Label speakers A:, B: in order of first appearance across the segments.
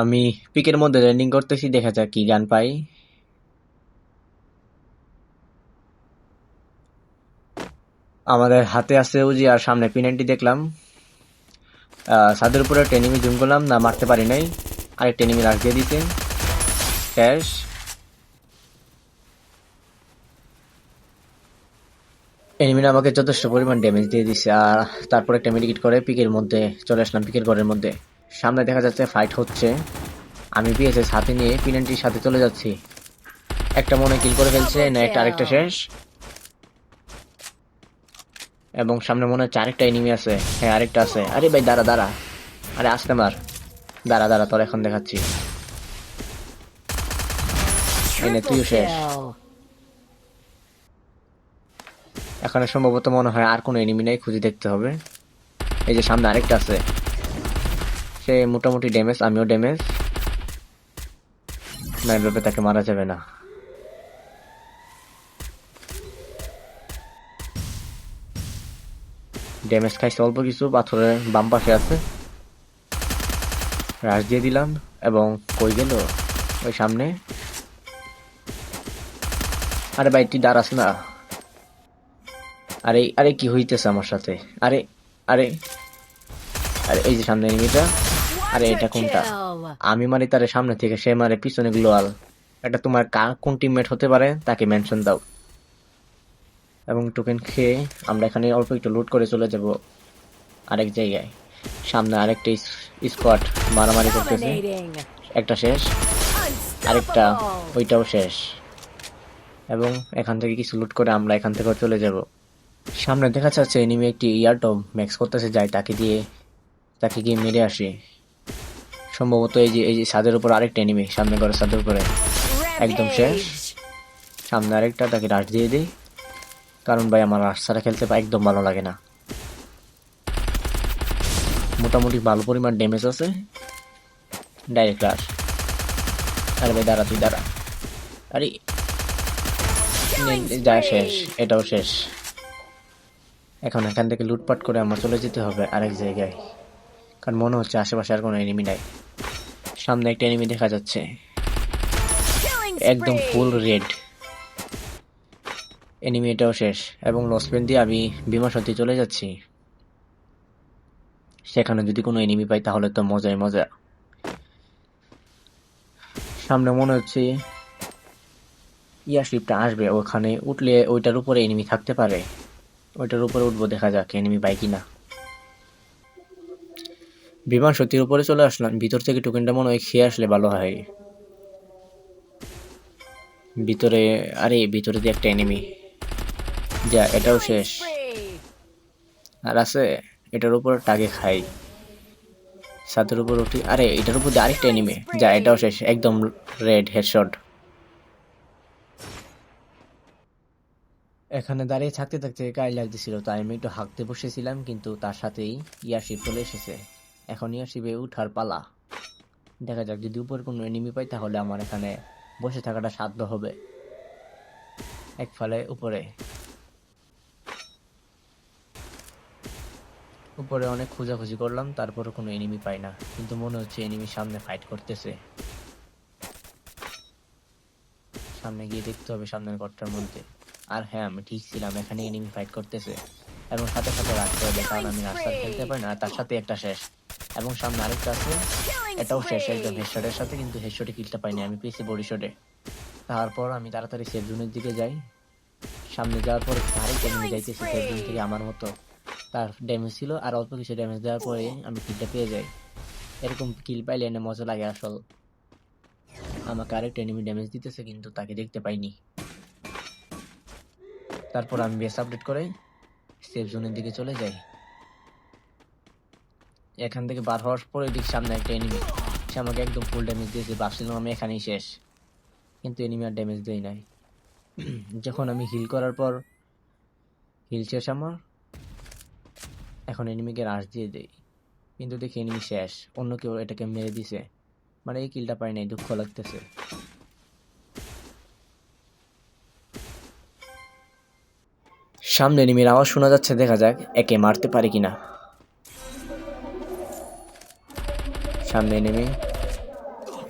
A: আমি পিকের মধ্যে ল্যান্ডিং করতেছি, দেখা যাক কি গান পাই। আমাদের হাতে আছে উজি আর সামনে পিনান্টি দেখলাম। ছাদের উপরে enemy জুম করলাম, না, মারতে পারি নাই। আরেকটা enemy রাখ দিয়ে দিতে ক্যাশ। এনিমিরা আমাকে যথেষ্ট পরিমাণ ড্যামেজ দিয়ে দিছে, আর তারপর একটা মেডিকেট করে পিকের মধ্যে, চলে আসলাম পিকের ঘরের মধ্যে। সামনে দেখা যাচ্ছে ফাইট হচ্ছে। আমি পিএসএস হাতে নিয়ে পিনান্টির সাথে চলে যাচ্ছি। একটা মনে কিল করে ফেলছে না একটা আরেকটা শেষ। এবং সামনে মনে হচ্ছে আরেকটা এনিমি আছে। হ্যাঁ আরেকটা আছে। আরে ভাই দাঁড়া দাঁড়া। আরে আসতে মার। দাঁড়া দাঁড়া তোর এখন দেখাচ্ছি। এনে তুইও শেষ। এখানে সম্ভবত মনে হয় আর কোনো এনিমি নাই খুঁজে দেখতে হবে। এই যে সামনে আরেকটা আছে। সে মোটামুটি ড্যামেজ, আমিও ড্যামেজ। না, এভাবে তাকে মারা যাবে না। ড্যামেজ খাইছে অল্প কিছু, পাথরের বাম পাশে আছে। রাশ দিয়ে দিলাম, এবং কই গেল? ওই সামনে। আরে ভাই তুই দাঁড়াস না। আরে আরে কি হইতেছে আমার সাথে? আরে আরে আরে, এই যে সামনে এনিমিটা আরে, এটা কোনটা? আমি মারি তার সামনে থেকে সে মারে পিছনে গ্লোয়াল। এটা তোমার কোন টিমমেট হতে পারে, তাকে মেনশন দাও। এবং টোকেন খেয়ে আমরা এখানে অল্প একটু লুট করে চলে যাব আরেক জায়গায়। সামনে আরেকটা স্কোয়াড মারামারি করতেছে। একটা শেষ, আরেকটা, ওইটাও শেষ। এবং এখান থেকে কিছু লুট করে আমরা এখান থেকে চলে যাব। সামনে দেখা যাচ্ছে এনিমি একটি ইয়ারটম ম্যাক্স করতেছে যায় তাকে দিয়ে, তাকে গিয়ে মেরে আসি। সম্ভবত এই যে এই যে ছাদের উপর আরেকটা এনিমি সামনে ঘরে ছাদের উপরে। একদম শেষ। সামনে আরেকটা তাকে রাশ দিয়ে দিই। কারণ ভাই আমার রাশ ছাড়া খেলতে একদম ভালো লাগে না। মোটামুটি ভালো পরিমাণ ড্যামেজ আছে। ডাইরেক্ট রাশ আরে ভাই দাঁড়া তুই দাঁড়া। আরে যা শেষ। এটাও শেষ। এখন এখান থেকে লুটপাট করে আমার চলে যেতে হবে আরেক জায়গায়। কারণ মনে হচ্ছে আশেপাশে আর কোনো এনিমি নাই। সামনে একটা এনিমি দেখা যাচ্ছে। একদম ফুল রেড এনিমি এটাও শেষ। এবং লসপেন দিয়ে আমি বিমা সত্যি চলে যাচ্ছি। সেখানে যদি কোনো এনিমি পাই তাহলে তো মজাই মজা। সামনে মনে হচ্ছে ইয়ারশিপটা আসবে। ওখানে উঠলে ওইটার উপরে এনিমি থাকতে পারে। ওইটার উপরে উঠবো দেখা যাক এনিমি পাই কিনা। বিমান সত্যির উপরে চলে আসলাম, ভিতর থেকে টোকেনটা মনে হয় খেয়ে আসলে ভালো হয়। ভিতরে, আরে, ভিতরে দিয়ে একটা এনিমি যা, এটাও শেষ। আর আছে, এটার উপর টাগে খাই। ছাদের উপর উঠি, আরে, এটার উপর দিয়ে আরেকটা এনিমি যা, এটাও শেষ, একদম রেড হেডশট এখানে দাঁড়িয়ে থাকতে থাকতে গায়ে লাগতেছিল, তাই আমি একটু হাঁকতে বসেছিলাম, কিন্তু তার সাথেই ইয়ারশিপ চলে এসেছে। এখন ইয়ারশিপে উঠার পালা। দেখা যাক, যদি উপরে কোনো এনিমি পাই, তাহলে আমার এখানে বসে থাকাটা সাধ্য হবে। এক ফালে উপরে। উপরে অনেক খোঁজাখুঁজি করলাম তারপরে কোনো এনিমি পাই না। কিন্তু মনে হচ্ছে এনিমির সামনে ফাইট করতেছে। সামনে গিয়ে দেখতে হবে সামনের ঘরটার মধ্যে। আর হ্যাঁ আমি ঠিক ছিলাম, এখানে এনিমি ফাইট করতেছে। এবং সাথে সাথে রাখতে হবে কারণ আমি রাস্তা খেলতে পারি না তার সাথে একটা শেষ। এবং সামনে আরেকটা আছে। এটাও শেষ একদম হেডশটের সাথে কিন্তু হেডশটে কিলটা পাইনি। আমি পেয়েছি বডি শটে তারপর আমি তাড়াতাড়ি সেফ জোনের দিকে যাই। সামনে যাওয়ার পরে আরেকটা এনিমি যাইতেছি সেফ জোন থেকে আমার মতো। তার ড্যামেজ ছিল আর অল্প কিছু ড্যামেজ দেওয়ার পরে আমি কিলটা পেয়ে যাই। এরকম কিল পাইলে এনে মজা লাগে আসল। আমাকে আরেকটা এনিমি ড্যামেজ দিতেছে কিন্তু তাকে দেখতে পাইনি। তারপর আমি বেস আপডেট করে সেফ জোনের দিকে চলে যাই। এখান থেকে বার হওয়ার পরে দিক সামনে একটা এনিমি সে আমাকে একদম ফুল ড্যামেজ দিয়েছে, ভাবছিলাম আমি এখানেই শেষ। কিন্তু এনিমি আর ড্যামেজ দেয় নাই। যখন আমি হিল করার পর হিল শেষ আমার, এখন এনিমিকে রাশ দিয়ে দেই। কিন্তু দেখি এনিমি শেষ, অন্য কেউ এটাকে মেরে দিছে। মানে এই কিলটা পাই নাই, দুঃখ লাগতেছে। সামনে এনিমির আওয়াজ শোনা যাচ্ছে, দেখা যাক একে মারতে পারে কিনা। সামনে এনিমি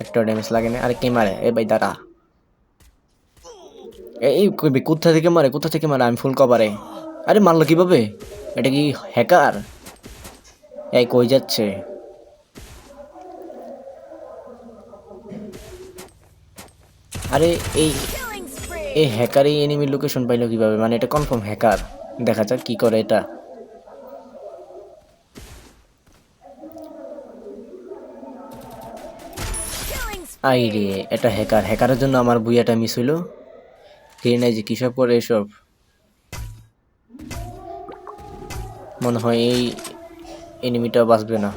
A: একটা ড্যামেজ লাগে না। আরে কে মারে? এ ভাই দাঁড়া। এই কই বে, কোথা থেকে মারে? কোথা থেকে মারে? আমি ফুল কভারে আরে মারলো কীভাবে? এটা কি হ্যাকার এই কই যাচ্ছে? আরে এই এই হ্যাকার এই এনিমির লোকেশন পাইলো কীভাবে? মানে এটা কনফার্ম হ্যাকার দেখা যাক কি করে এটা। আই রে এটা হ্যাকার হ্যাকারের জন্য আমার বুয়াটা মিস হইল। কে নাই যে কিসব করে এসব? মনে হয় এই এনিমিটা বাঁচবে না।